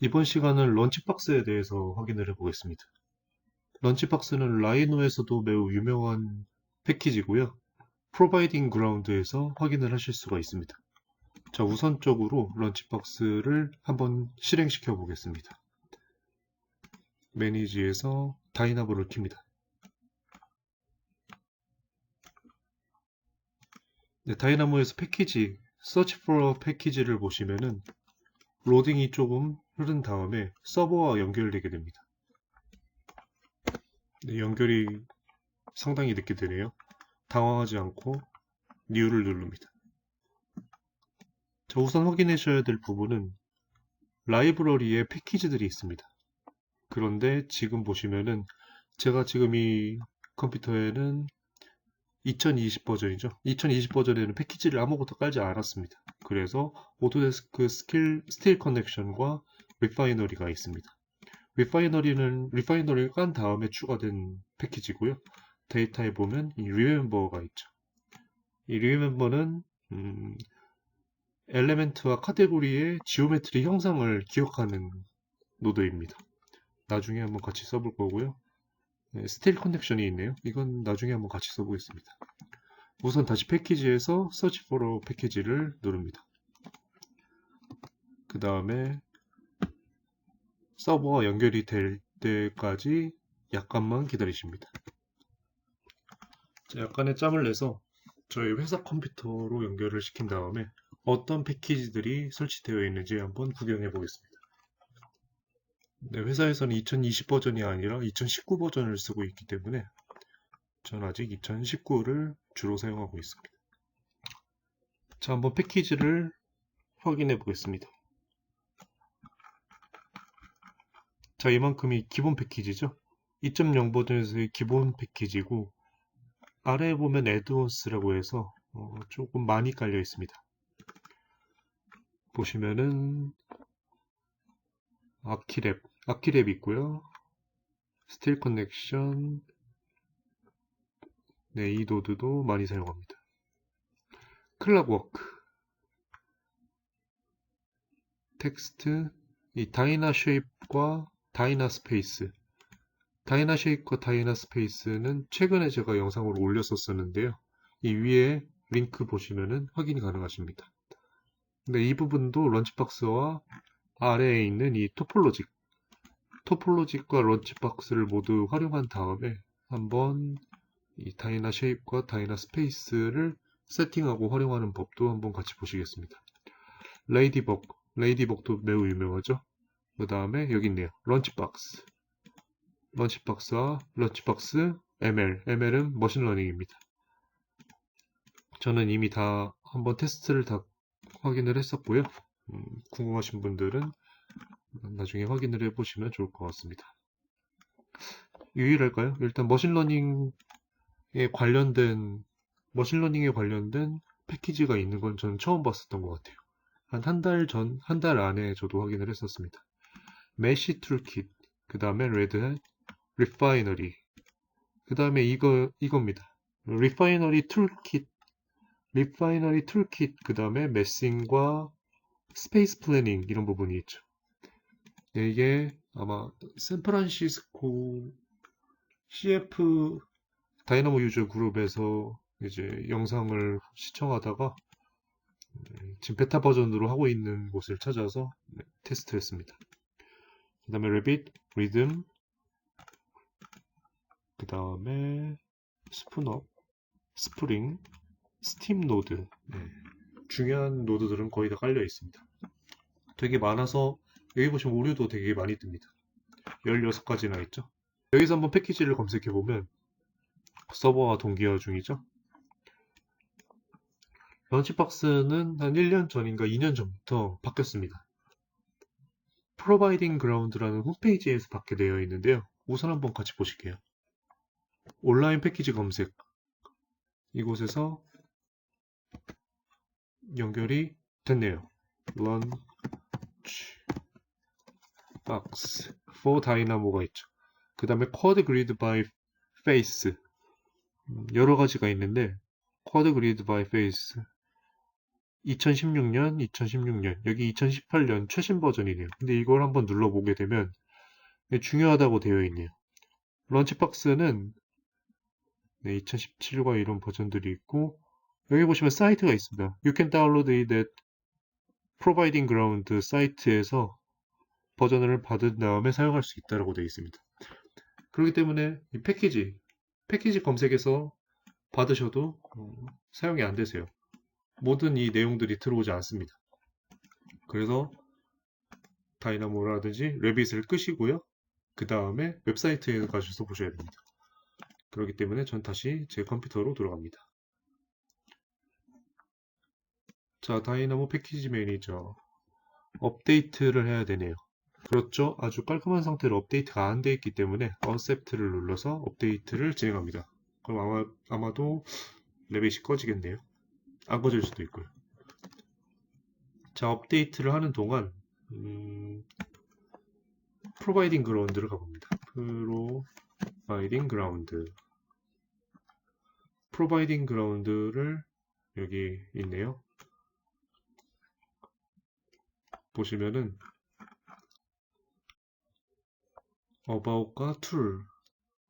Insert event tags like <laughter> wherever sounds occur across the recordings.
이번 시간은 런치박스에 대해서 확인을 해보겠습니다. 런치박스는 라이노에서도 매우 유명한 패키지고요. 프로바이딩 그라운드에서 확인을 하실 수가 있습니다. 자, 우선적으로 런치박스를 한번 실행시켜 보겠습니다. 매니지에서 다이나모를 킵니다. 네, 다이나모에서 패키지, Search for 패키지를 보시면은 로딩이 조금 흐른 다음에 서버와 연결되게 됩니다. 네, 연결이 상당히 늦게 되네요. 당황하지 않고 New를 누릅니다. 자, 우선 확인하셔야 될 부분은 라이브러리에 패키지들이 있습니다. 그런데 지금 보시면은 제가 지금 이 컴퓨터에는 2020 버전이죠. 2020 버전에는 패키지를 아무것도 깔지 않았습니다. 그래서 오토데스크 스킬 스틸 커넥션과 리파이너리가 있습니다. 리파이너리는 리파이너리를 깐 다음에 추가된 패키지고요. 데이터에 보면 이 리멤버가 있죠. 이 리멤버는 음, 엘레멘트와 카테고리의 지오메트리 형상을 기억하는 노드입니다. 나중에 한번 같이 써볼 거고요. 네, 스틸 커넥션이 있네요. 이건 나중에 한번 같이 써보겠습니다. 우선 다시 패키지에서 Search for 패키지를 누릅니다. 그 다음에 서버와 연결이 될 때까지 약간만 기다리십니다. 자, 약간의 짬을 내서 저희 회사 컴퓨터로 연결을 시킨 다음에 어떤 패키지들이 설치되어 있는지 한번 구경해 보겠습니다. 네, 회사에서는 2020 버전이 아니라 2019 버전을 쓰고 있기 때문에 전 아직 2019를 주로 사용하고 있습니다. 자, 한번 패키지를 확인해 보겠습니다. 자, 이만큼이 기본 패키지죠. 2.0 버전에서의 기본 패키지고 아래에 보면 애드온스라고 해서 어, 조금 많이 깔려 있습니다. 보시면은 아키랩, 아키랩 있고요. 스틸 커넥션, 네, 이 노드도 많이 사용합니다. 클락워크, 텍스트, 이 다이나 쉐입과 다이나 스페이스. 다이나 쉐입과 다이나 스페이스는 최근에 제가 영상으로 올렸었었는데요. 이 위에 링크 보시면은 확인이 가능하십니다. 근데 이 부분도 런치박스와 아래에 있는 이 토폴로직, 토폴로직과 런치박스를 모두 활용한 다음에 한번 이 다이나 쉐입과 다이나 스페이스를 세팅하고 활용하는 법도 한번 같이 보시겠습니다. 레이디벅, 레이디벅도 매우 유명하죠. 그 다음에 여기 있네요. 런치박스. 런치박스와 런치박스 ML. ML은 머신러닝입니다. 저는 이미 다 한번 테스트를 다 확인을 했었고요. 음, 궁금하신 분들은 나중에 확인을 해보시면 좋을 것 같습니다. 유일할까요? 일단 머신러닝에 관련된 머신러닝에 관련된 패키지가 있는 건 저는 처음 봤었던 것 같아요. 한 한 달 전, 한 달 안에 저도 확인을 했었습니다. 메시 툴킷, 그 다음에 레드햇, 리파이너리, 그 다음에 이거, 이겁니다. 리파이너리 툴킷, 리파이너리 툴킷, 그 다음에 메싱과 스페이스 플래닝 이런 부분이 있죠. 네, 이게 아마 샌프란시스코 CF 다이나모 유저 그룹에서 이제 영상을 시청하다가 네, 지금 베타 버전으로 하고 있는 곳을 찾아서 네, 테스트했습니다. 그 다음에 레빗, 리듬, 그 다음에 스푼업, 스프링, 스팀 노드 네, 중요한 노드들은 거의 다 깔려 있습니다. 되게 많아서 여기 보시면 오류도 되게 많이 뜹니다. 16가지나 있죠. 여기서 한번 패키지를 검색해 보면 서버와 동기화 중이죠. 런치박스는 한 1년 전인가 2년 전부터 바뀌었습니다. 프로바이딩 그라운드라는 홈페이지에서 받게 되어 있는데요. 우선 한번 같이 보실게요. 온라인 패키지 검색 이곳에서 연결이 됐네요. Launch Box for Dynamo가 있죠. 그 다음에 Grid by Face 음, 여러 가지가 있는데 Quad Grid by Face 2016년, 2016년, 여기 2018년 최신 버전이네요. 근데 이걸 한번 눌러보게 되면 네, 중요하다고 되어 있네요. 런치박스는 네, 2017과 이런 버전들이 있고 여기 보시면 사이트가 있습니다. You can download it at Providing Ground 사이트에서 버전을 받은 다음에 사용할 수 있다고 되어 있습니다. 그렇기 때문에 이 패키지, 패키지 검색에서 받으셔도 어, 사용이 안 되세요. 모든 이 내용들이 들어오지 않습니다. 그래서 다이나모라든지 레빗을 끄시고요. 그 다음에 웹사이트에 가셔서 보셔야 됩니다. 그렇기 때문에 전 다시 제 컴퓨터로 돌아갑니다. 자, 다이나모 패키지 매니저 업데이트를 해야 되네요. 그렇죠. 아주 깔끔한 상태로 업데이트가 안 돼 있기 때문에 Accept를 눌러서 업데이트를 진행합니다. 그럼 아마, 아마도 레빗이 꺼지겠네요. 안 꺼질 수도 있고요. 자, 업데이트를 하는 동안 음, 프로바이딩 그라운드를 가봅니다. 프로바이딩 그라운드 프로바이딩 그라운드를 여기 있네요. 보시면은 about과 tool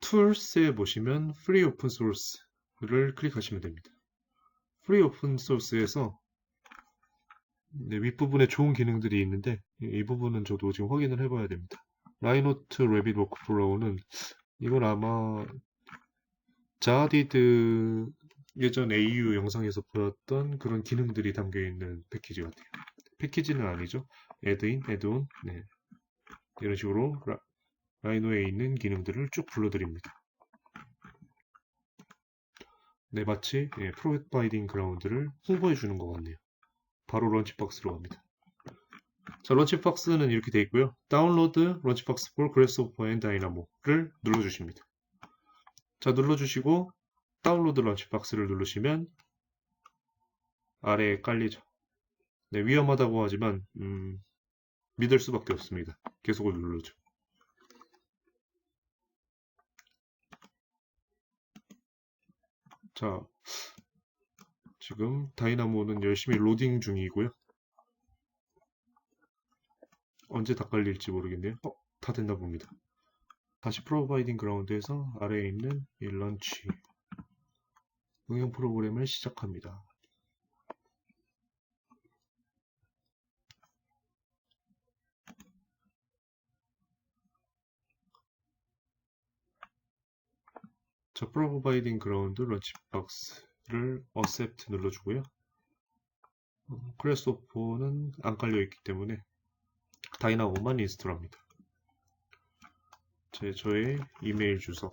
tools에 보시면 free open source를 클릭하시면 됩니다. free open source에서 네, 윗부분에 좋은 기능들이 있는데 이 부분은 저도 지금 확인을 해봐야 됩니다. 라이노트 레빗 워크플로우는 이건 아마 자디드 예전 AU 영상에서 보였던 그런 기능들이 담겨 있는 패키지 같아요. 패키지는 아니죠. 애드인, 애드온, 네. 이런 식으로 라, 라이노에 있는 기능들을 쭉 불러드립니다. 네, 마치 예, 프로바이딩 그라운드를 홍보해 주는 것 같네요. 바로 런치박스로 갑니다. 자, 런치박스는 이렇게 되어 있고요. 다운로드 런치박스 for 그래스오퍼 앤 다이나모를 눌러주십니다. 자, 눌러주시고 다운로드 런치박스를 누르시면 아래에 깔리죠. 네, 위험하다고 하지만 음, 믿을 수밖에 없습니다. 계속을 누르죠. 자, 지금 다이나모는 열심히 로딩 중이고요. 언제 다 깔릴지 모르겠네요. 어, 다 됐나 봅니다. 다시 프로바이딩 그라운드에서 아래에 있는 이 런치 응용 프로그램을 시작합니다. 자, 프로바이딩 그라운드 런치박스를 accept 눌러주고요. 크레스오퍼는 안 깔려 있기 때문에 다이나모만 인스톨합니다. 제 저의 이메일 주소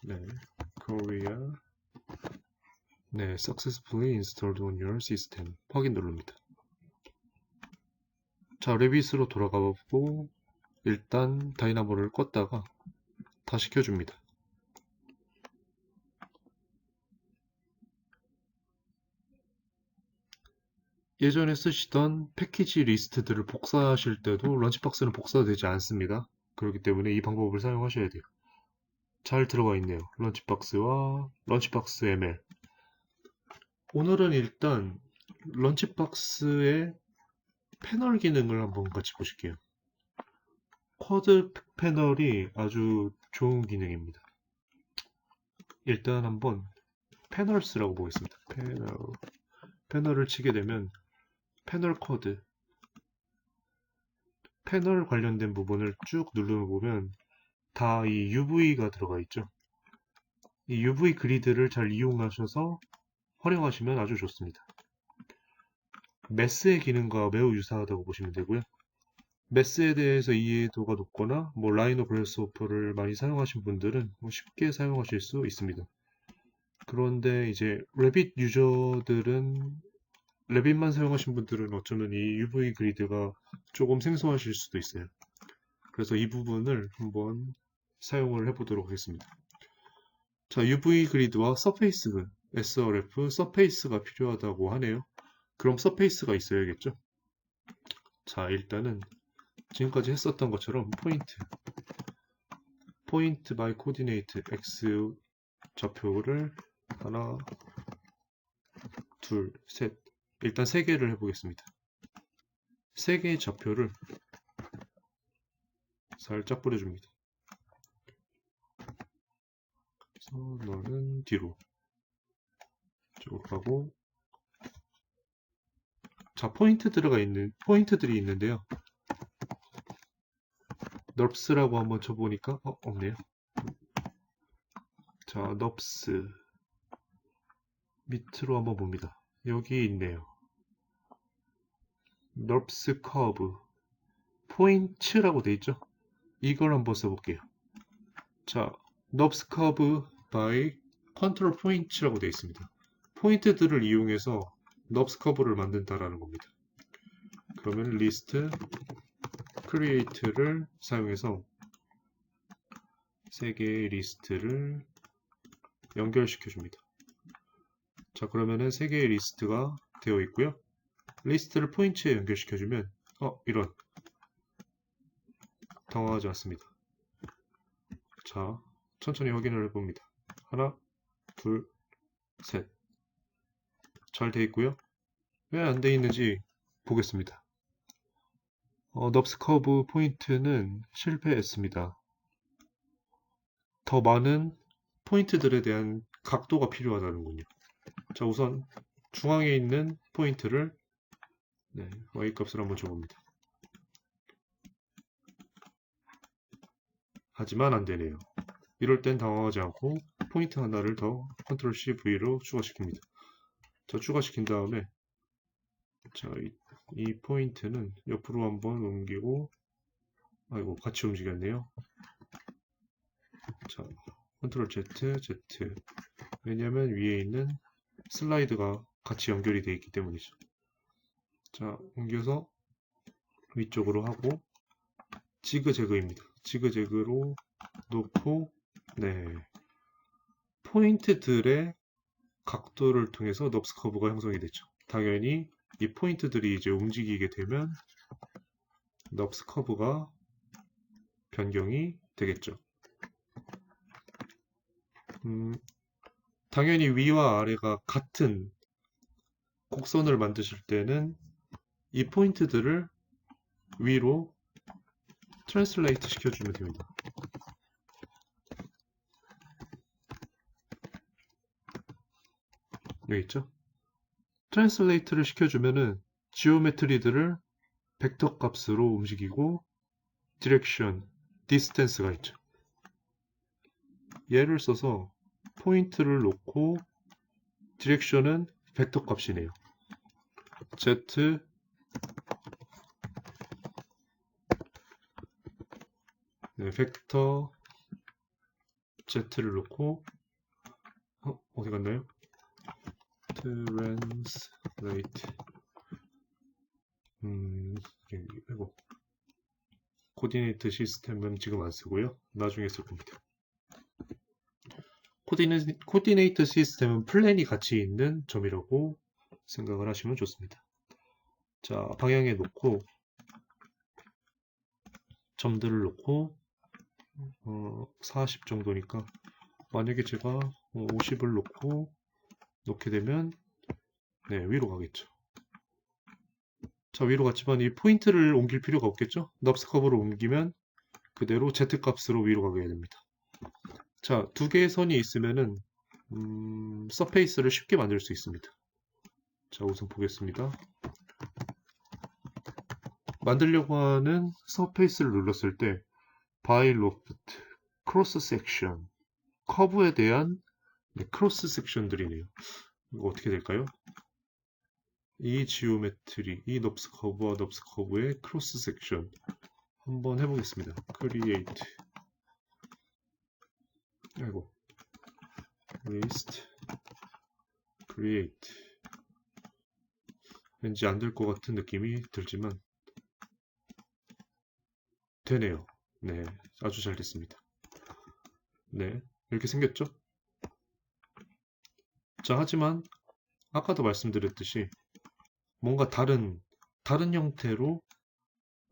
네, Korea 네, successfully installed on your system 확인 누릅니다. 자, 레빗으로 돌아가 보고 일단 다이나모를 껐다가 다시 켜줍니다. 예전에 쓰시던 패키지 리스트들을 복사하실 때도 런치박스는 복사되지 않습니다. 그렇기 때문에 이 방법을 사용하셔야 돼요. 잘 들어가 있네요. 런치박스와 런치박스 ML. 오늘은 일단 런치박스의 패널 기능을 한번 같이 보실게요. 쿼드 패널이 아주 좋은 기능입니다. 일단 한번 패널스라고 보겠습니다. 패널. 패널을 치게 되면 패널 코드 패널 관련된 부분을 쭉 누르보면 다 이 UV가 들어가 있죠. 이 UV 그리드를 잘 이용하셔서 활용하시면 아주 좋습니다. 메스의 기능과 매우 유사하다고 보시면 되고요. 메스에 대해서 이해도가 높거나 뭐 라이노 그래스오퍼를 많이 사용하신 분들은 뭐 쉽게 사용하실 수 있습니다. 그런데 이제 레빗 유저들은 레빗만 사용하신 분들은 어쩌면 이 UV 그리드가 조금 생소하실 수도 있어요. 그래서 이 부분을 한번 사용을 해보도록 하겠습니다. 자, UV 그리드와 서페이스, srf, 서페이스가 필요하다고 하네요. 그럼 서페이스가 있어야겠죠? 자, 일단은 지금까지 했었던 것처럼 포인트 포인트 바이 코디네이트 x 좌표를 하나, 둘, 셋. 일단 세 개를 해보겠습니다. 세 개의 좌표를 살짝 뿌려줍니다. 그래서 너는 뒤로 쪽으로 가고 자 포인트 들어가 있는 포인트들이 있는데요. 넙스라고 한번 쳐보니까 어 없네요. 자 넙스 밑으로 한번 봅니다. 여기 있네요. 넙스 커브 포인트라고 돼 있죠? 이걸 한번 써볼게요. 자, 넙스 커브 by 컨트롤 포인트라고 되어 있습니다. 포인트들을 이용해서 넙스 커브를 만든다라는 겁니다. 그러면 리스트 create를 사용해서 세 개의 리스트를 연결시켜 줍니다. 자, 그러면은 세 개의 리스트가 되어 있고요. 리스트를 포인트에 연결시켜 주면 어, 이런 당황하지 않습니다. 자, 천천히 확인을 해 봅니다. 하나, 둘, 셋. 잘 돼 있고요. 왜 안 돼 있는지 보겠습니다. 어, 넙스 커브 포인트는 실패했습니다. 더 많은 포인트들에 대한 각도가 필요하다는군요. 자, 우선 중앙에 있는 포인트를 네, y값을 한번 줘봅니다. 하지만 안 되네요. 이럴 땐 당황하지 않고 포인트 하나를 더 컨트롤 C V로 추가시킵니다. 자, 추가시킨 다음에 자, 이, 이 포인트는 옆으로 한번 옮기고 아이고 같이 움직였네요. 자, 컨트롤 Z, Z 왜냐하면 위에 있는 슬라이드가 같이 연결이 되어 있기 때문이죠. 자, 옮겨서 위쪽으로 하고 지그재그입니다. 지그재그로 놓고 네 포인트들의 각도를 통해서 넙스 커브가 형성이 되죠. 당연히 이 포인트들이 이제 움직이게 되면 넙스 커브가 변경이 되겠죠. 음, 당연히 위와 아래가 같은 곡선을 만드실 때는 이 포인트들을 위로 트랜슬레이트 시켜주면 됩니다. 여기 있죠? 트랜슬레이트를 시켜주면은 지오메트리들을 벡터 값으로 움직이고 디렉션, 디스텐스가 있죠. 얘를 써서 포인트를 놓고 디렉션은 벡터 값이네요. Z 네, 벡터 Z를 놓고 어, 어디 갔나요? Translate 음, 이거 코디네이트 시스템은 지금 안 쓰고요. 나중에 쓸 겁니다. 코디네, 코디네이트 시스템은 플랜이 같이 있는 점이라고 생각을 하시면 좋습니다. 자, 방향에 놓고 점들을 놓고 어, 40 정도니까 만약에 제가 50을 놓고 놓게 되면 네, 위로 가겠죠. 자, 위로 갔지만 이 포인트를 옮길 필요가 없겠죠? 넙스 커브로 옮기면 그대로 Z 값으로 위로 가게 됩니다. 자, 두 개의 선이 있으면은 음, 서페이스를 쉽게 만들 수 있습니다. 자, 우선 보겠습니다. 만들려고 하는 서페이스를 눌렀을 때 by loft, cross section, 커브에 대한 네, 크로스 섹션들이네요. 이거 어떻게 될까요? 이 지오메트리, 이 넙스 커브와 넙스 커브의 크로스 섹션 한번 해보겠습니다. create 아이고 list create 왠지 안 될 것 같은 느낌이 들지만 되네요. 네, 아주 잘 됐습니다. 네, 이렇게 생겼죠? 자, 하지만 아까도 말씀드렸듯이 뭔가 다른 다른 형태로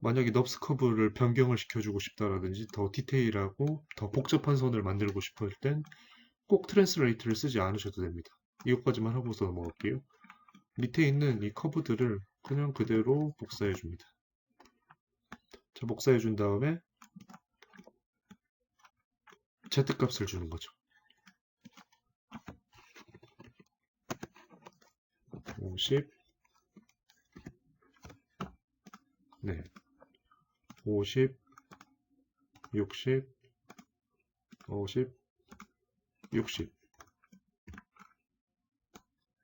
만약에 넙스 커브를 변경을 시켜주고 싶다라든지 더 디테일하고 더 복잡한 선을 만들고 싶을 땐 꼭 트랜스레이트를 쓰지 않으셔도 됩니다. 이것까지만 하고서 넘어갈게요. 밑에 있는 이 커브들을 그냥 그대로 복사해 줍니다. 자, 복사해 준 다음에 Z값을 주는 거죠. 50 네. 50 60 50 60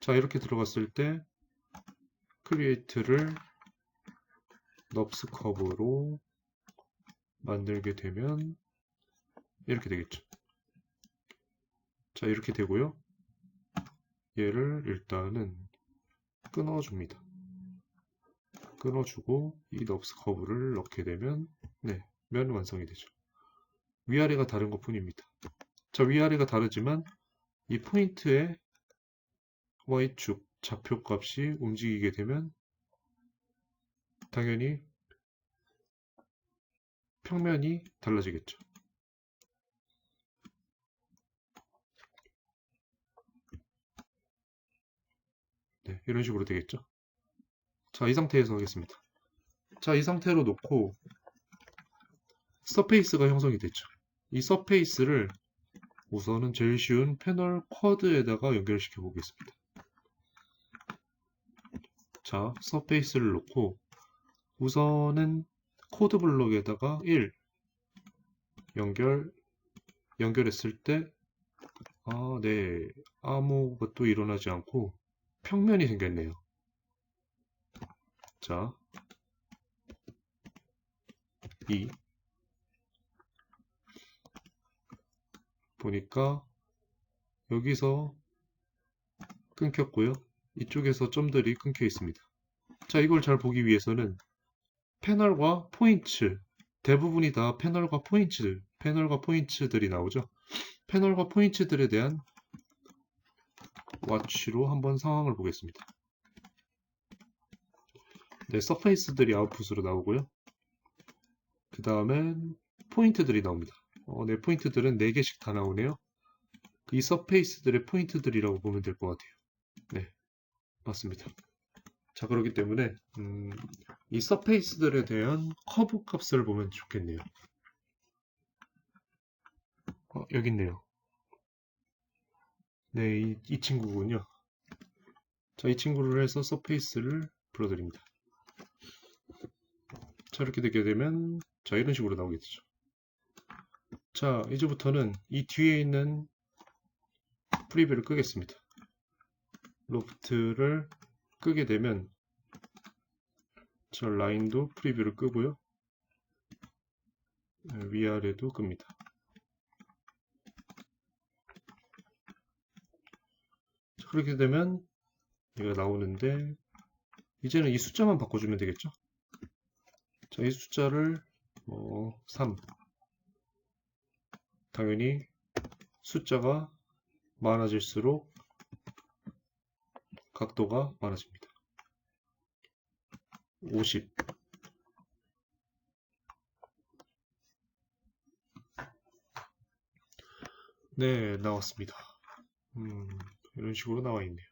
자, 이렇게 들어갔을 때 크리에이트를 넙스 커브로 만들게 되면 이렇게 되겠죠. 자, 이렇게 되고요. 얘를 일단은 끊어줍니다. 끊어주고 이 넙스 커브를 넣게 되면 네, 면 완성이 되죠. 위아래가 다른 것 뿐입니다. 자, 위아래가 다르지만 이 포인트의 y축 좌표 값이 움직이게 되면 당연히 평면이 달라지겠죠. 네, 이런 식으로 되겠죠. 자, 이 상태에서 하겠습니다. 자, 이 상태로 놓고 서페이스가 형성이 됐죠. 이 서페이스를 우선은 제일 쉬운 패널 쿼드에다가 연결시켜 보겠습니다. 자, 서페이스를 놓고 우선은 코드 블록에다가 1 연결 연결했을 때 아, 네. 아무것도 일어나지 않고 평면이 생겼네요. 자, 2 보니까 여기서 끊겼고요. 이쪽에서 점들이 끊겨 있습니다. 자, 이걸 잘 보기 위해서는 패널과 포인트, 대부분이 다 패널과 포인트, 패널과 포인트들이 나오죠. 패널과 포인트들에 대한 와치로 한번 상황을 보겠습니다. 네, 서페이스들이 아웃풋으로 나오고요. 그 다음엔 포인트들이 나옵니다. 어, 네, 포인트들은 4개씩 다 나오네요. 이 서페이스들의 포인트들이라고 보면 될 것 같아요. 네, 맞습니다. 자, 그렇기 때문에 음, 이 서페이스들에 대한 커브 값을 보면 좋겠네요. 어, 여기 있네요. 네, 이, 이 친구군요. 자, 이 친구를 해서 서페이스를 불러드립니다. 자, 이렇게 되게 되면 자, 이런 식으로 나오게 되죠. 자, 이제부터는 이 뒤에 있는 프리뷰를 끄겠습니다. 로프트를 끄게 되면 저 라인도 프리뷰를 끄고요. 네, 위아래도 끕니다. 그렇게 되면 얘가 나오는데 이제는 이 숫자만 바꿔주면 되겠죠? 자, 이 숫자를 뭐 3. 당연히 숫자가 많아질수록 각도가 많아집니다. 50 네, 나왔습니다. 음, 이런 식으로 나와 있네요.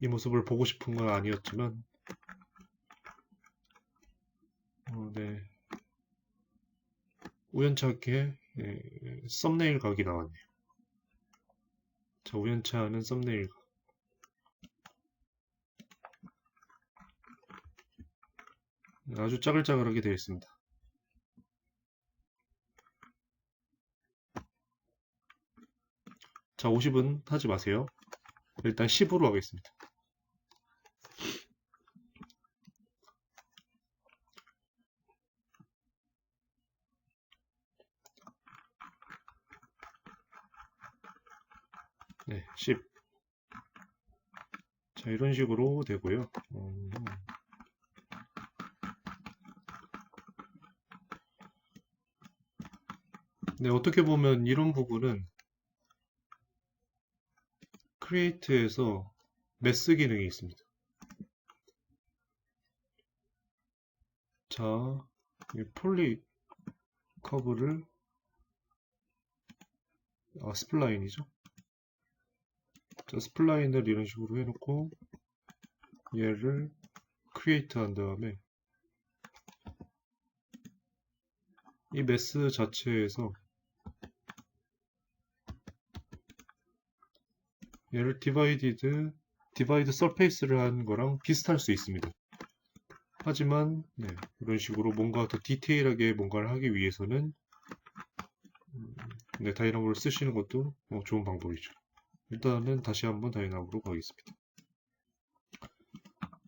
이 모습을 보고 싶은 건 아니었지만 어, 네. 우연찮게 예, 썸네일 각이 나왔네요. 자, 우연치 않은 썸네일 각. 아주 짜글짜글하게 되어 있습니다. 자, 50은 하지 마세요. 일단 10으로 하겠습니다. 네, 10. 자, 이런 식으로 되고요. 음. 네, 어떻게 보면 이런 부분은 크리에이트에서 매스 기능이 있습니다. 자, 이 폴리 커브를 아, 스플라인이죠. 자, 스플라인을 이런 식으로 해놓고 얘를 크리에이트 한 다음에 이 메스 자체에서 얘를 디바이디드 디바이드 서페이스를 한 거랑 비슷할 수 있습니다. 하지만 네, 이런 식으로 뭔가 더 디테일하게 뭔가를 하기 위해서는 음, 네, 다이나모를 쓰시는 것도 어, 좋은 방법이죠. 일단은 다시 한번 다이나모로 가겠습니다.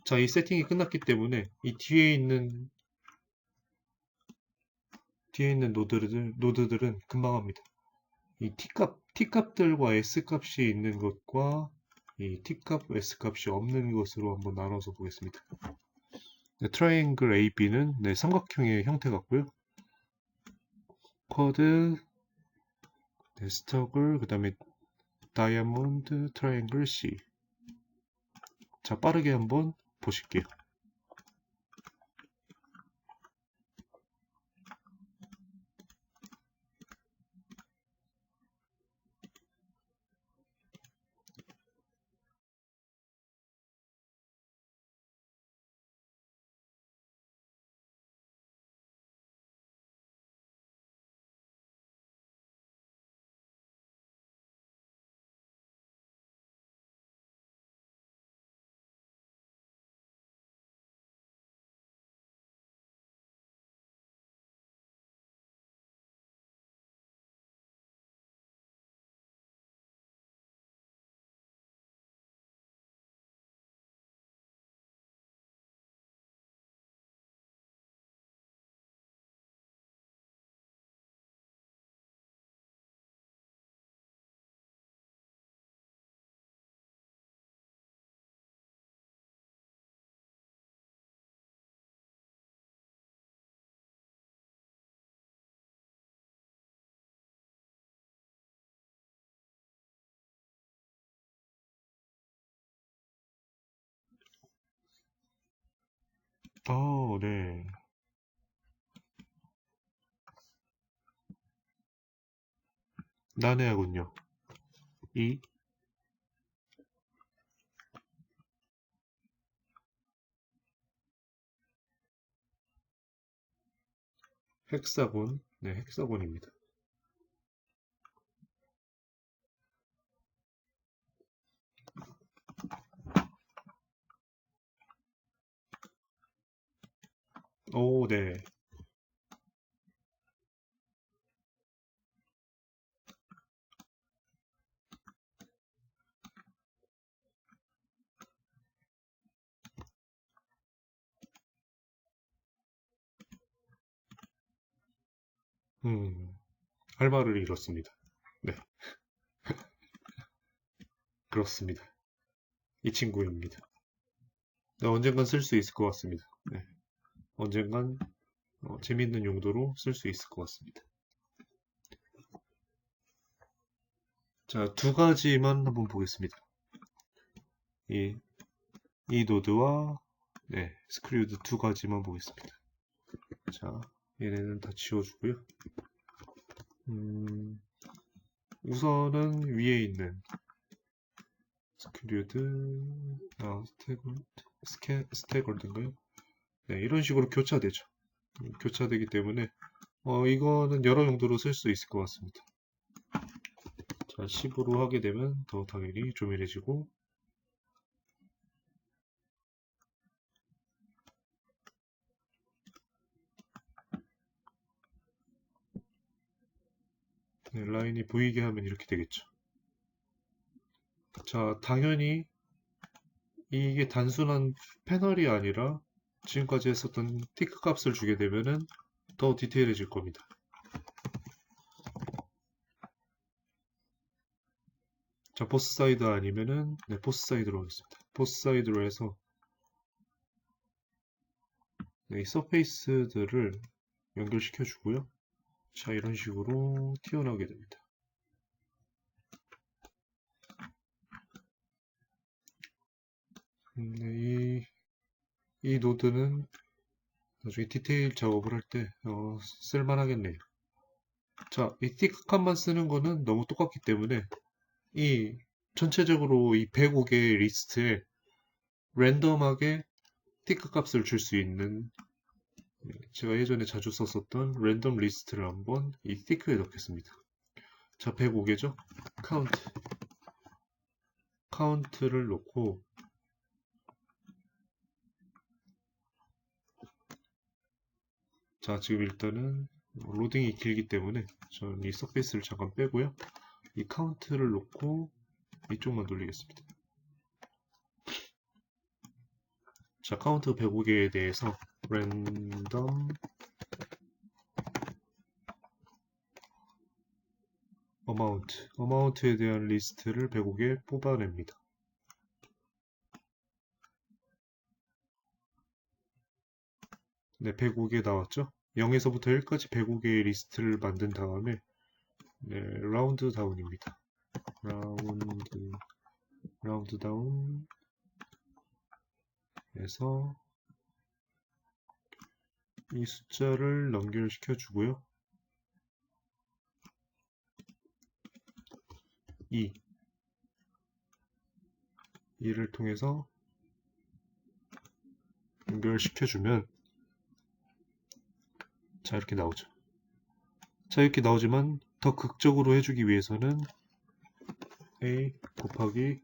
자, 이 세팅이 끝났기 때문에 이 뒤에 있는 뒤에 있는 노드들, 노드들은 금방 합니다. 이 t값, t값들과 s값이 있는 것과 이 t값, s값이 없는 것으로 한번 나눠서 보겠습니다. 네, 트라이앵글 AB는 네, 삼각형의 형태 같고요. 쿼드, 네, 스터글, 그 다음에 다이아몬드, 트라이앵글 C. 자, 빠르게 한번 보실게요. 어, 네. 난해하군요. 이 헥사곤, 네, 헥사곤입니다. 오, 네. 음, 할 말을 잃었습니다. 네. <laughs> 그렇습니다. 이 친구입니다. 네, 언젠간 쓸 수 있을 것 같습니다. 네. 언젠간 어, 재미있는 용도로 쓸 수 있을 것 같습니다. 자, 두 가지만 한번 보겠습니다. 이, 이 노드와 네, 스크류드 두 가지만 보겠습니다. 자, 얘네는 다 지워주고요. 음, 우선은 위에 있는 스크류드, 아, 스태골드, 스케, 스태골드인가요? 네, 이런 식으로 교차되죠. 음, 교차되기 때문에 어, 이거는 여러 용도로 쓸 수 있을 것 같습니다. 자, 10으로 하게 되면 더 당연히 조밀해지고 네, 라인이 보이게 하면 이렇게 되겠죠. 자, 당연히 이게 단순한 패널이 아니라 지금까지 했었던 티크 값을 주게 되면은 더 디테일해질 겁니다. 자, 보스 사이드 아니면은 네, 보스 사이드로 하겠습니다. 보스 사이드로 해서 네, 이 서페이스들을 연결시켜 주고요. 자, 이런 식으로 튀어나오게 됩니다. 음, 네, 이, 이 노드는 나중에 디테일 작업을 할때 어, 쓸만하겠네요. 자, 이 틱값만 쓰는 거는 너무 똑같기 때문에 이 전체적으로 이 105개의 리스트에 랜덤하게 티크 값을 줄 수 있는 예, 제가 예전에 자주 썼었던 랜덤 리스트를 한번 이 티크에 넣겠습니다. 자, 105개죠? 카운트. 카운트를 놓고 자, 지금 일단은 로딩이 길기 때문에 저는 이 서페이스를 잠깐 빼고요. 이 카운트를 놓고 이쪽만 돌리겠습니다. 자, 카운트 105개에 대해서 랜덤 어마운트, 어마운트에 대한 리스트를 105개 뽑아냅니다. 네, 105개 나왔죠? 0에서부터 1까지 105개의 리스트를 만든 다음에 네, 라운드 다운입니다. 라운드 라운드 다운 해서 이 숫자를 연결시켜 주고요. 2 2를 통해서 연결시켜 주면 자 이렇게 나오죠. 자 이렇게 나오지만 더 극적으로 해주기 위해서는 a 곱하기